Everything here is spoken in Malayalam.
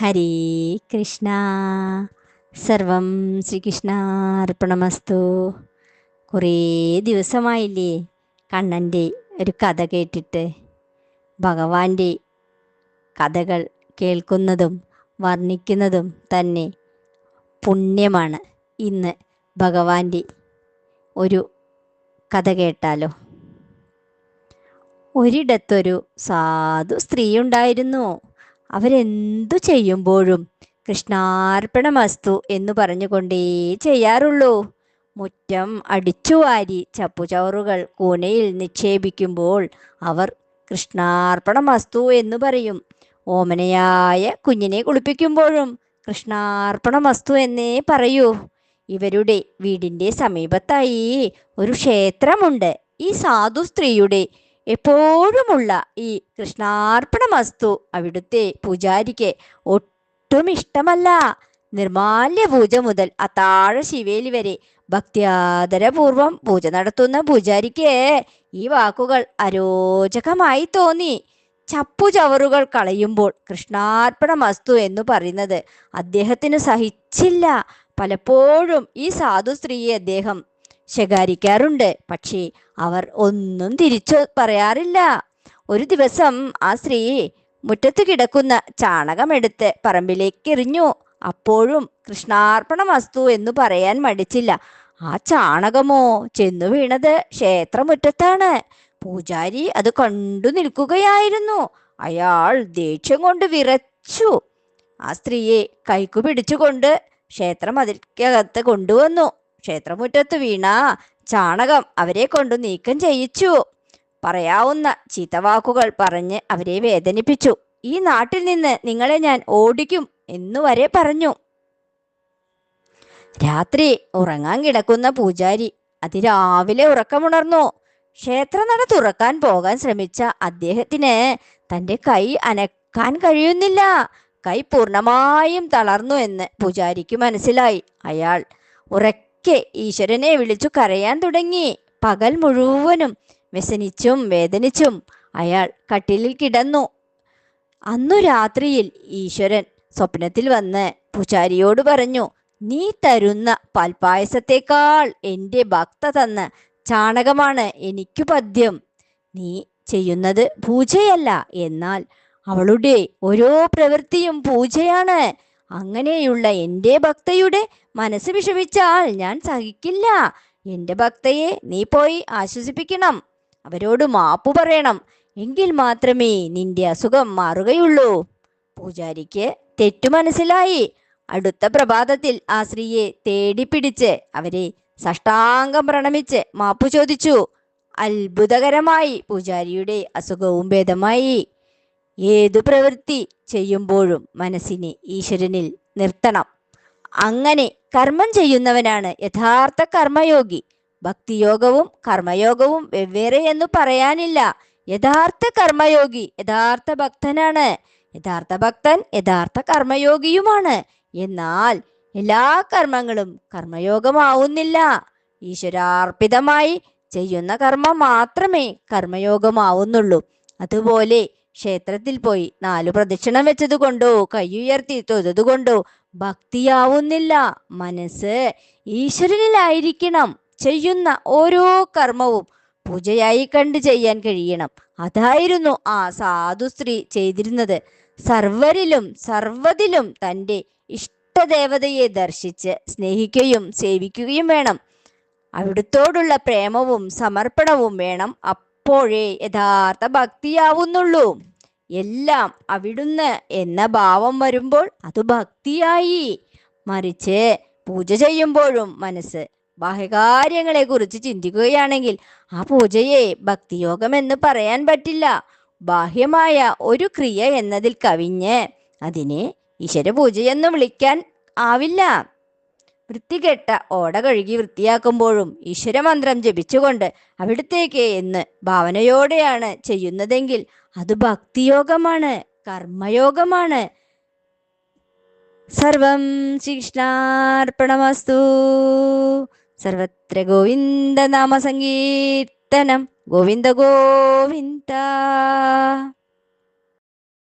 ഹരേ കൃഷ്ണ. സർവം ശ്രീകൃഷ്ണാർപ്പണമസ്തു കുറേ ദിവസമായില്ലേ കണ്ണന്റെ ഒരു കഥ കേട്ടിട്ട്. ഭഗവാന്റെ കഥകൾ കേൾക്കുന്നതും വർണിക്കുന്നതും തന്നെ പുണ്യമാണ്. ഇന്ന് ഭഗവാന്റെ ഒരു കഥ കേട്ടാലോ? ഒരിടത്തൊരു സാധു സ്ത്രീ ഉണ്ടായിരുന്നു അവരെന്തു ചെയ്യുമ്പോഴും കൃഷ്ണാർപ്പണമസ്തു എന്ന് പറഞ്ഞുകൊണ്ടേ ചെയ്യാറുള്ളൂ. മുറ്റം അടിച്ചുവാരി ചപ്പുചവറുകൾ കൂനയിൽ നിക്ഷേപിക്കുമ്പോൾ അവർ കൃഷ്ണാർപ്പണമസ്തു എന്ന് പറയും. ഓമനയായ കുഞ്ഞിനെ കുളിപ്പിക്കുമ്പോഴും കൃഷ്ണാർപ്പണമസ്തു എന്നേ പറയൂ. ഇവരുടെ വീടിന്റെ സമീപത്തായി ഒരു ക്ഷേത്രമുണ്ട്. ഈ സാധു സ്ത്രീയുടെ എപ്പോഴുമുള്ള ഈ കൃഷ്ണാർപ്പണമസ്തു അവിടുത്തെ പൂജാരിക്ക് ഒട്ടും ഇഷ്ടമല്ല നിർമാല്യ പൂജ മുതൽ അത്താഴ ശിവേലി വരെ ഭക്തിയാദരപൂർവം പൂജ നടത്തുന്ന പൂജാരിക്ക് ഈ വാക്കുകൾ അരോചകമായി തോന്നി. ചപ്പുചവറുകൾ കളയുമ്പോൾ കൃഷ്ണാർപ്പണമസ്തു എന്ന് പറയുന്നത് അദ്ദേഹത്തിന് സഹിച്ചില്ല. പലപ്പോഴും ഈ സാധു സ്ത്രീയെ അദ്ദേഹം ശകാരിക്കാറുണ്ട്. പക്ഷേ അവർ ഒന്നും തിരിച്ചു പറയാറില്ല. ഒരു ദിവസം ആ സ്ത്രീ മുറ്റത്ത് കിടക്കുന്ന ചാണകമെടുത്ത് പറമ്പിലേക്ക് എറിഞ്ഞു അപ്പോഴും കൃഷ്ണാർപ്പണ വസ്തു എന്ന് പറയാൻ മടിച്ചില്ല. ആ ചാണകമോ? ചെന്നു വീണത് ക്ഷേത്രമുറ്റത്താണ്. പൂജാരി അത് കണ്ടു നിൽക്കുകയായിരുന്നു. അയാൾ ദേഷ്യം കൊണ്ട് വിറച്ചു. ആ സ്ത്രീയെ കൈക്കു പിടിച്ചുകൊണ്ട് ക്ഷേത്രം അതിൽക്കകത്ത് കൊണ്ടുവന്നു. ക്ഷേത്രമുറ്റത്ത് വീണ ചാണകം അവരെ കൊണ്ട് നീക്കം ചെയ്യിച്ചു. പറയാവുന്ന ചീത്തവാക്കുകൾ പറഞ്ഞ് അവരെ വേദനിപ്പിച്ചു. ഈ നാട്ടിൽ നിന്ന് നിങ്ങളെ ഞാൻ ഓടിക്കും എന്നുവരെ പറഞ്ഞു. രാത്രി ഉറങ്ങാൻ കിടക്കുന്ന പൂജാരി അതിരാവിലെ ഉറക്കമുണർന്നു. ക്ഷേത്രനട തുറക്കാൻ പോകാൻ ശ്രമിച്ച അദ്ദേഹത്തിന് തന്റെ കൈ അനക്കാൻ കഴിയുന്നില്ല. കൈ പൂർണമായും തളർന്നു എന്ന് പൂജാരിക്ക് മനസ്സിലായി. അയാൾ ഉറക്കെ ഈശ്വരനെ വിളിച്ചു കരയാൻ തുടങ്ങി. പകൽ മുഴുവനും വ്യസനിച്ചും വേദനിച്ചും അയാൾ കട്ടിലിൽ കിടന്നു. അന്നു രാത്രിയിൽ ഈശ്വരൻ സ്വപ്നത്തിൽ വന്ന് പൂജാരിയോട് പറഞ്ഞു നീ തരുന്ന പാൽപായസത്തേക്കാൾ എന്റെ ഭക്ത തന്ന ചാണകമാണ് എനിക്കു പദ്യം. നീ ചെയ്യുന്നത് പൂജയല്ല. എന്നാൽ അവളുടെ ഓരോ പ്രവൃത്തിയും പൂജയാണ്. അങ്ങനെയുള്ള എന്റെ ഭക്തയുടെ മനസ്സ് വിഷമിച്ചാൽ ഞാൻ സഹിക്കില്ല. എന്റെ ഭക്തയെ നീ പോയി ആശ്വസിപ്പിക്കണം. അവരോട് മാപ്പു പറയണം. എങ്കിൽ മാത്രമേ നിന്റെ അസുഖം മാറുകയുള്ളൂ. പൂജാരിക്ക് തെറ്റു മനസ്സിലായി. അടുത്ത പ്രഭാതത്തിൽ ആ സ്ത്രീയെ തേടിപ്പിടിച്ച് അവരെ സഷ്ടാംഗം പ്രണമിച്ച് മാപ്പു ചോദിച്ചു. അത്ഭുതകരമായി പൂജാരിയുടെ അസുഖവും ഭേദമായി. ഏതു പ്രവൃത്തി ചെയ്യുമ്പോഴും മനസ്സിനെ ഈശ്വരനിൽ നിർത്തണം. അങ്ങനെ കർമ്മം ചെയ്യുന്നവനാണ് യഥാർത്ഥ കർമ്മയോഗി. ഭക്തിയോഗവും കർമ്മയോഗവും വെവ്വേറെ എന്ന് പറയാനില്ല. യഥാർത്ഥ കർമ്മയോഗി യഥാർത്ഥ ഭക്തനാണ്. യഥാർത്ഥ ഭക്തൻ യഥാർത്ഥ കർമ്മയോഗിയുമാണ്. എന്നാൽ എല്ലാ കർമ്മങ്ങളും കർമ്മയോഗമാവുന്നില്ല. ഈശ്വരാർപ്പിതമായി ചെയ്യുന്ന കർമ്മം മാത്രമേ കർമ്മയോഗമാവുന്നുള്ളൂ. അതുപോലെ ക്ഷേത്രത്തിൽ പോയി നാലു പ്രദക്ഷിണം വെച്ചത് കൊണ്ടോ കൈയുയർത്തി തൊഴുത് കൊണ്ടോ ഭക്തിയാവുന്നില്ല. മനസ്സ് ഈശ്വരനിലായിരിക്കണം. ചെയ്യുന്ന ഓരോ കർമ്മവും പൂജയായി കണ്ട് ചെയ്യാൻ കഴിയണം. അതായിരുന്നു ആ സാധു സ്ത്രീ ചെയ്തിരുന്നത്. സർവരിലും സർവതിലും തന്റെ ഇഷ്ടദേവതയെ ദർശിച്ച് സ്നേഹിക്കുകയും സേവിക്കുകയും വേണം. അവിടുത്തോടുള്ള പ്രേമവും സമർപ്പണവും വേണം. അപ്പോഴേ യഥാർത്ഥ ഭക്തിയാവുന്നുള്ളൂ. എല്ലാം അവിടുന്ന് എന്ന ഭാവം വരുമ്പോൾ അത് ഭക്തിയായി. മറിച്ച് പൂജ ചെയ്യുമ്പോഴും മനസ്സ് ബാഹ്യകാര്യങ്ങളെ കുറിച്ച് ചിന്തിക്കുകയാണെങ്കിൽ ആ പൂജയെ ഭക്തിയോഗം എന്ന് പറയാൻ പറ്റില്ല. ബാഹ്യമായ ഒരു ക്രിയ എന്നതിൽ കവിഞ്ഞ് അതിനെ ഈശ്വര പൂജയെന്ന് വിളിക്കാൻ ആവില്ല. വൃത്തികെട്ട ഓട കഴുകി വൃത്തിയാക്കുമ്പോഴും ഈശ്വരമന്ത്രം ജപിച്ചുകൊണ്ട് അവിടുത്തേക്ക് എന്ന് ഭാവനയോടെയാണ് ചെയ്യുന്നതെങ്കിൽ അത് ഭക്തിയോഗമാണ് കർമ്മയോഗമാണ്. സർവം ശ്രീകൃഷ്ണാർപ്പണമസ്തു സർവത്ര ഗോവിന്ദ നാമസങ്കീർത്തനം ഗോവിന്ദ ഗോവിന്ദ.